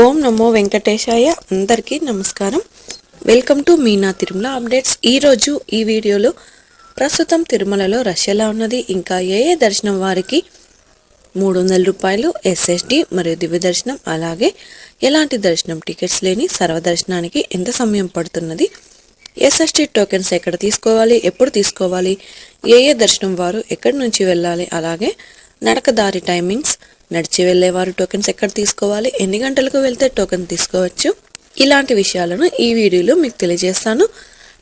ఓం నమో వెంకటేశాయ అందరికీ నమస్కారం. Welcome to Meena Tirumala updates. ఈరోజు ఈ వీడియోలో ప్రస్తుతం తిరుమలలో రష్ ఎలా ఉన్నది. ఇంకా ఏ ఏ దర్శనం వారికి మూడు వందల రూపాయలు ఎస్ఎస్డి మరియు దివ్య దర్శనం అలాగే ఎలాంటి దర్శనం టికెట్స్ లేని సర్వదర్శనానికి ఎంత సమయం పడుతున్నది ఎస్ఎస్టీ టోకెన్స్ ఎక్కడ తీసుకోవాలి ఎప్పుడు తీసుకోవాలి ఏ ఏ దర్శనం వారు ఎక్కడి నుంచి వెళ్ళాలి అలాగే నడకదారి టైమింగ్స్ నడిచి వెళ్ళేవారు టోకెన్స్ ఎక్కడ తీసుకోవాలి? ఎన్ని గంటలకు వెళ్తే టోకెన్ తీసుకోవచ్చు? ఇలాంటి విషయాలను ఈ వీడియోలో మీకు తెలియజేస్తాను.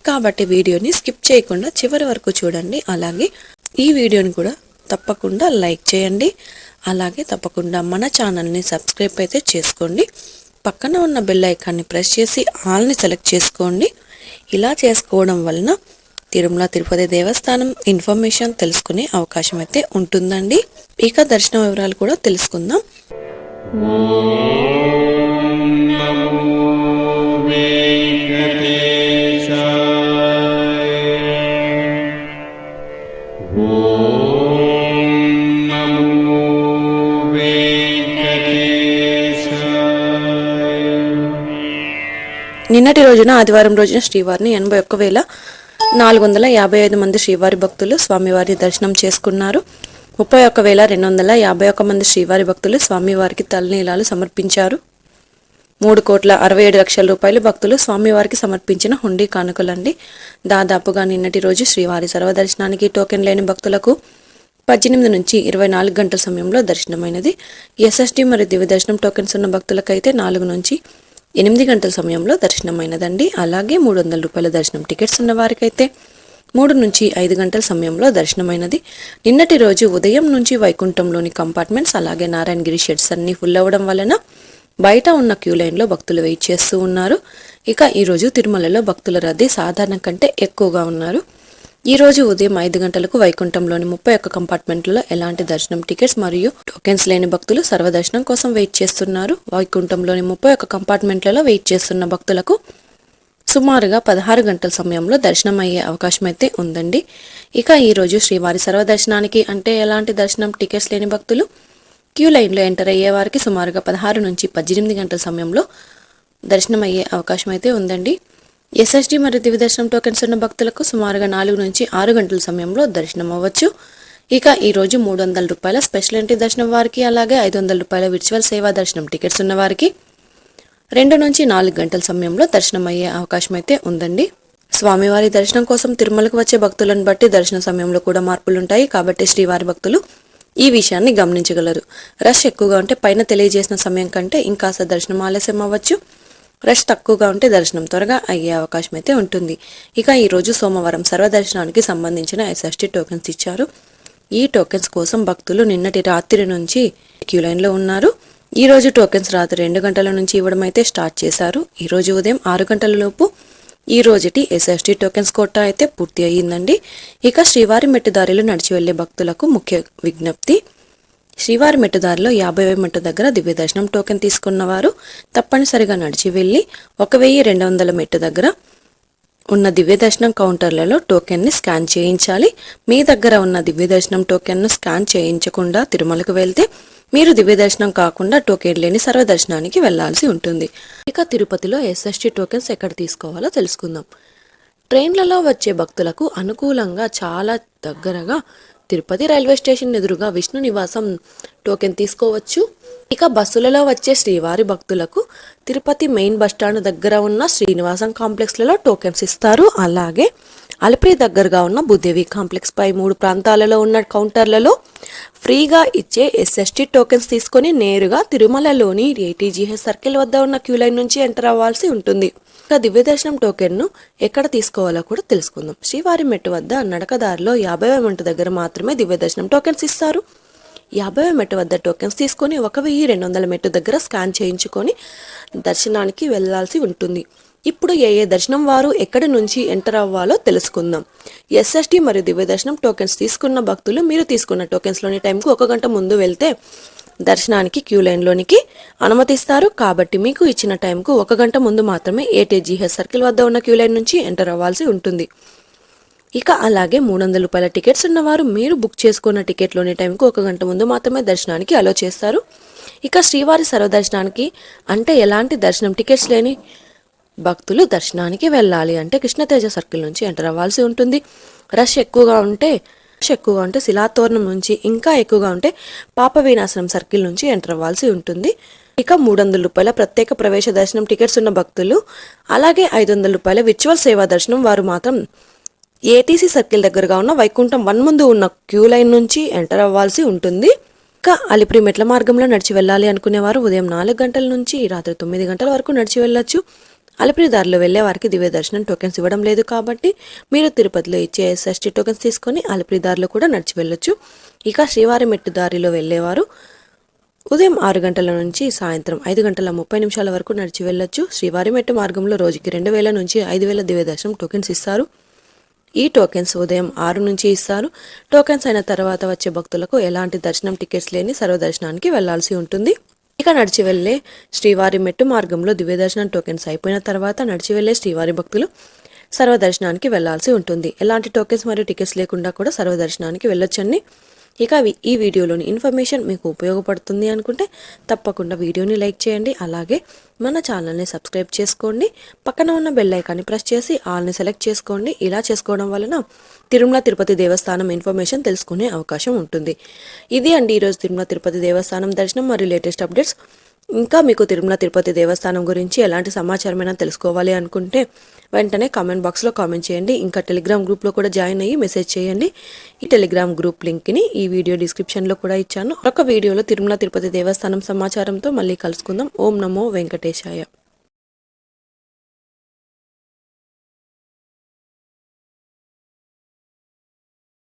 కాబట్టి వీడియోని స్కిప్ చేయకుండా చివరి వరకు చూడండి. అలాగే ఈ వీడియోని కూడా తప్పకుండా లైక్ చేయండి. అలాగే తప్పకుండా మన ఛానల్ని సబ్స్క్రైబ్ అయితే చేసుకోండి. పక్కన ఉన్న బెల్ ఐకాన్ని ప్రెస్ చేసి ఆల్ని సెలెక్ట్ చేసుకోండి. ఇలా చేసుకోవడం వలన తిరుమల తిరుపతి దేవస్థానం ఇన్ఫర్మేషన్ తెలుసుకునే అవకాశం అయితే ఉంటుందండి. ఇక దర్శన వివరాలు కూడా తెలుసుకుందాం. నిన్నటి రోజున ఆదివారం రోజున శ్రీవారిని ఎనభై ఒక్క వేల నాలుగు వందల యాభై ఐదు మంది శ్రీవారి భక్తులు స్వామివారి దర్శనం చేసుకున్నారు. ముప్పై ఒక్క వేల రెండు వందల యాభై ఒక్క మంది శ్రీవారి భక్తులు స్వామివారికి తలనీలాలు సమర్పించారు. మూడు కోట్ల అరవై ఏడు లక్షల రూపాయలు భక్తులు స్వామివారికి సమర్పించిన హుండీ కానుకలండి. దాదాపుగా నిన్నటి రోజు శ్రీవారి సర్వదర్శనానికి టోకెన్ లేని భక్తులకు పద్దెనిమిది నుంచి ఇరవై నాలుగు గంటల సమయంలో దర్శనమైనది. ఎస్ఎస్టీ మరియు దివ్య దర్శనం టోకెన్స్ ఉన్న భక్తులకైతే నాలుగు నుంచి ఎనిమిది గంటల సమయంలో దర్శనమైనదండి. అలాగే మూడు వందల రూపాయల దర్శనం టికెట్స్ ఉన్న వారికైతే మూడు నుంచి ఐదు గంటల సమయంలో దర్శనమైనది. నిన్నటి రోజు ఉదయం నుంచి వైకుంఠంలోని కంపార్ట్మెంట్స్ అలాగే నారాయణగిరి షెడ్స్ అన్ని ఫుల్ అవ్వడం వలన బయట ఉన్న క్యూ లైన్లో భక్తులు వెయిట్ చేస్తూ ఉన్నారు. ఇక ఈరోజు తిరుమలలో భక్తుల రద్దీ సాధారణ కంటే ఎక్కువగా ఉన్నారు. ఈ రోజు ఉదయం ఐదు గంటలకు వైకుంఠంలోని ముప్పై ఒక్క కంపార్ట్మెంట్లలో ఎలాంటి దర్శనం టికెట్స్ మరియు టోకెన్స్ లేని భక్తులు సర్వదర్శనం కోసం వెయిట్ చేస్తున్నారు. వైకుంఠంలోని ముప్పై ఒక్క కంపార్ట్మెంట్లలో వెయిట్ చేస్తున్న భక్తులకు సుమారుగా పదహారు గంటల సమయంలో దర్శనం అయ్యే అవకాశం అయితే ఉందండి. ఇక ఈరోజు శ్రీవారి సర్వదర్శనానికి అంటే ఎలాంటి దర్శనం టికెట్స్ లేని భక్తులు? క్యూ లైన్లో ఎంటర్ అయ్యే వారికి సుమారుగా పదహారు నుంచి పద్దెనిమిది గంటల సమయంలో దర్శనం అయ్యే అవకాశం అయితే ఉందండి. ఎస్ఎస్డి మరియు దివి దర్శనం టోకెన్స్ ఉన్న భక్తులకు సుమారుగా నాలుగు నుంచి ఆరు గంటల సమయంలో దర్శనం అవ్వచ్చు ఇక ఈ రోజు మూడు వందల రూపాయల స్పెషల్ ఎంట్రీ దర్శనం వారికి అలాగే ఐదు వందల రూపాయల విర్చువల్ సేవా దర్శనం టికెట్స్ ఉన్న వారికి. రెండు నుంచి నాలుగు గంటల సమయంలో దర్శనం అయ్యే అవకాశం అయితే ఉందండి. స్వామివారి దర్శనం కోసం తిరుమలకు వచ్చే భక్తులను బట్టి దర్శన సమయంలో కూడా మార్పులుంటాయి. కాబట్టి శ్రీవారి భక్తులు ఈ విషయాన్ని గమనించగలరు. రష్ ఎక్కువగా ఉంటే పైన తెలియజేసిన సమయం కంటే ఇంకాస్త దర్శనం ఆలస్యం అవ్వచ్చు రష్ తక్కువగా ఉంటే దర్శనం త్వరగా అయ్యే అవకాశం అయితే ఉంటుంది. ఇక ఈరోజు సోమవారం సర్వదర్శనానికి సంబంధించిన ఎస్ఎస్టీ టోకెన్స్ ఇచ్చారు. ఈ టోకెన్స్ కోసం భక్తులు నిన్నటి రాత్రి నుంచి క్యూ లైన్లో ఉన్నారు. ఈ రోజు టోకెన్స్ రాత్రి రెండు గంటల నుంచి ఇవ్వడం అయితే స్టార్ట్ చేశారు. ఈ రోజు ఉదయం ఆరు గంటల లోపు ఈ రోజుటి ఎస్ఎస్టీ టోకెన్స్ కోట అయితే పూర్తి అయ్యిందండి. ఇక శ్రీవారి మెట్టుదారిలో నడిచి వెళ్ళే భక్తులకు ముఖ్య విజ్ఞప్తి. శ్రీవారి మెట్టుదారిలో యాభై మెట్టు దగ్గర దివ్య దర్శనం టోకెన్ తీసుకున్న వారు తప్పనిసరిగా నడిచి వెళ్ళి ఒక వెయ్యి రెండు వందల మెట్టు దగ్గర ఉన్న దివ్య దర్శనం కౌంటర్లలో టోకెన్ని స్కాన్ చేయించాలి. మీ దగ్గర ఉన్న దివ్య దర్శనం టోకెన్ను స్కాన్ చేయించకుండా తిరుమలకు వెళ్తే మీరు దివ్య దర్శనం కాకుండా టోకెన్ లేని సర్వదర్శనానికి వెళ్ళాల్సి ఉంటుంది. ఇక తిరుపతిలో ఎస్ఎస్టీ టోకెన్స్ ఎక్కడ తీసుకోవాలో తెలుసుకుందాం. ట్రైన్లలో వచ్చే భక్తులకు అనుకూలంగా చాలా దగ్గరగా తిరుపతి రైల్వే స్టేషన్ ఎదురుగా విష్ణు నివాసం టోకెన్ తీసుకోవచ్చు. ఇక బస్సులలో వచ్చే శ్రీవారి భక్తులకు తిరుపతి మెయిన్ బస్టాండ్ దగ్గర ఉన్న శ్రీనివాసం కాంప్లెక్స్లలో టోకెన్స్ ఇస్తారు. అలాగే అలప్రి దగ్గరగా ఉన్న బుద్ధేవి కాంప్లెక్స్ పై మూడు ప్రాంతాలలో ఉన్న కౌంటర్లలో ఫ్రీగా ఇచ్చే ఎస్ఎస్టీ టోకెన్స్ తీసుకొని నేరుగా తిరుమలలోని ఏటీజీహెచ్ సర్కిల్ వద్ద ఉన్న క్యూ లైన్ నుంచి ఎంటర్ అవ్వాల్సి ఉంటుంది. ఇక దివ్యదర్శనం టోకెన్ను ఎక్కడ తీసుకోవాలో కూడా తెలుసుకుందాం. శ్రీవారి మెట్టు వద్ద నడకదారిలో యాభై మెట్టు దగ్గర మాత్రమే దివ్యదర్శనం టోకెన్స్ ఇస్తారు. యాభై మెట్టు వద్ద టోకెన్స్ తీసుకొని ఒక వెయ్యి రెండు వందల మెట్టు దగ్గర స్కాన్ చేయించుకొని దర్శనానికి వెళ్ళాల్సి ఉంటుంది. ఇప్పుడు ఏ ఏ దర్శనం వారు ఎక్కడి నుంచి ఎంటర్ అవ్వాలో తెలుసుకుందాం. ఎస్ఎస్టి మరియు దివ్య దర్శనం టోకెన్స్ తీసుకున్న భక్తులు మీరు తీసుకున్న టోకెన్స్లోని టైంకు ఒక గంట ముందు వెళ్తే దర్శనానికి క్యూ లైన్లోనికి అనుమతిస్తారు. కాబట్టి మీకు ఇచ్చిన టైంకు ఒక గంట ముందు మాత్రమే ఏటీజీహెచ్ సర్కిల్ వద్ద ఉన్న క్యూ లైన్ నుంచి ఎంటర్ అవ్వాల్సి ఉంటుంది. ఇక అలాగే మూడు వందల రూపాయల టికెట్స్ ఉన్నవారు మీరు బుక్ చేసుకున్న టికెట్లోని టైంకు ఒక గంట ముందు మాత్రమే దర్శనానికి అలో చేస్తారు. ఇక శ్రీవారి సర్వదర్శనానికి అంటే ఎలాంటి దర్శనం? టికెట్స్ లేని భక్తులు దర్శనానికి వెళ్ళాలి అంటే కృష్ణతేజ సర్కిల్ నుంచి ఎంటర్ అవ్వాల్సి ఉంటుంది. రష్ ఎక్కువగా ఉంటే రష్ ఎక్కువగా ఉంటే శిలాతోరణం నుంచి ఇంకా ఎక్కువగా ఉంటే పాప వినాశనం సర్కిల్ నుంచి ఎంటర్ అవ్వాల్సి ఉంటుంది. ఇక మూడు వందల రూపాయల ప్రత్యేక ప్రవేశ దర్శనం టికెట్స్ ఉన్న భక్తులు అలాగే ఐదు వందల రూపాయల విర్చువల్ సేవా దర్శనం వారు మాత్రం ఏటీసీ సర్కిల్ దగ్గరగా ఉన్న వైకుంఠం వన్ ముందు ఉన్న క్యూ లైన్ నుంచి ఎంటర్ అవ్వాల్సి ఉంటుంది. ఇంకా అలిపిరి మెట్ల మార్గంలో నడిచి వెళ్ళాలి అనుకునేవారు ఉదయం నాలుగు గంటల నుంచి రాత్రి తొమ్మిది గంటల వరకు నడిచి వెళ్ళొచ్చు. అలిపిరి దారిలో వెళ్ళే వారికి దివ్య దర్శనం టోకెన్స్ ఇవ్వడం లేదు కాబట్టి మీరు తిరుపతిలో ఇచ్చే ఎస్ఎస్టీ టోకెన్స్ తీసుకొని అలిపిరి దారిలో కూడా నడిచి వెళ్ళొచ్చు. ఇక శ్రీవారి మెట్టు దారిలో వెళ్ళేవారు ఉదయం ఆరు గంటల నుంచి సాయంత్రం ఐదు గంటల ముప్పై నిమిషాల వరకు నడిచి వెళ్ళొచ్చు. శ్రీవారి మెట్టు మార్గంలో రోజుకి రెండు వేల నుంచి ఐదు వేల దివ్య దర్శనం టోకెన్స్ ఇస్తారు. ఈ టోకెన్స్ ఉదయం ఆరు నుంచి ఇస్తారు. టోకెన్స్ అయిన తర్వాత వచ్చే భక్తులకు ఎలాంటి దర్శనం టికెట్స్ లేని సర్వదర్శనానికి వెళ్ళాల్సి ఉంటుంది. ఇక నడిచి వెళ్ళే శ్రీవారి మెట్టు మార్గంలో దివ్యదర్శనం టోకెన్స్ అయిపోయిన తర్వాత నడిచి వెళ్ళే శ్రీవారి భక్తులు సర్వదర్శనానికి వెళ్ళాల్సి ఉంటుంది. ఎలాంటి టోకెన్స్ మరియు టికెట్స్ లేకుండా కూడా సర్వదర్శనానికి వెళ్ళొచ్చండి. ఇక ఈ వీడియోలోని ఇన్ఫర్మేషన్ మీకు ఉపయోగపడుతుంది అనుకుంటే తప్పకుండా వీడియోని లైక్ చేయండి. అలాగే మన ఛానల్ని సబ్స్క్రైబ్ చేసుకోండి. పక్కన ఉన్న బెల్ ఐకాన్ని ప్రెస్ చేసి ఆల్ని సెలెక్ట్ చేసుకోండి. ఇలా చేసుకోవడం వలన తిరుమల తిరుపతి దేవస్థానం ఇన్ఫర్మేషన్ తెలుసుకునే అవకాశం ఉంటుంది. ఇది అండి ఈరోజు తిరుమల తిరుపతి దేవస్థానం దర్శనం మరియు లేటెస్ట్ అప్డేట్స్. ఇంకా మీకు తిరుమల తిరుపతి దేవస్థానం గురించి ఎలాంటి సమాచారమైనా తెలుసుకోవాలి అనుకుంటే వెంటనే కామెంట్ బాక్స్లో కామెంట్ చేయండి. ఇంకా టెలిగ్రామ్ గ్రూప్లో కూడా జాయిన్ అయ్యి మెసేజ్ చేయండి. ఈ టెలిగ్రామ్ గ్రూప్ లింక్ని ఈ వీడియో డిస్క్రిప్షన్లో కూడా ఇచ్చాను. ఒక వీడియోలో తిరుమల తిరుపతి దేవస్థానం సమాచారంతో మళ్ళీ కలుసుకుందాం. ఓం నమో వెంకటేశాయ.